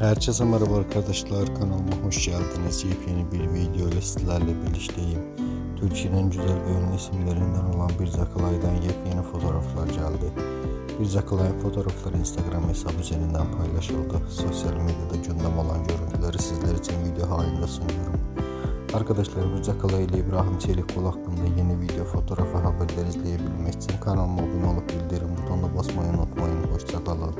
Herkese merhaba arkadaşlar kanalıma hoş geldiniz. Yepyeni bir video ile sizlerle birlikteyim. Türkiye'nin güzel ve ünlü isimlerinden olan bir Zakalay'dan yepyeni fotoğraflar geldi. Bir Zakalay'ın fotoğrafları Instagram hesabı üzerinden paylaşıldı. Sosyal medyada gündem olan görüntüleri sizler için video halinde sunuyorum. Arkadaşlar bir Zakalay ile İbrahim Çelikkol hakkında yeni video, fotoğraf haberler izleyebilmek için kanalıma abone olup bildirim butonuna basmayı unutmayın. Hoşçakalın.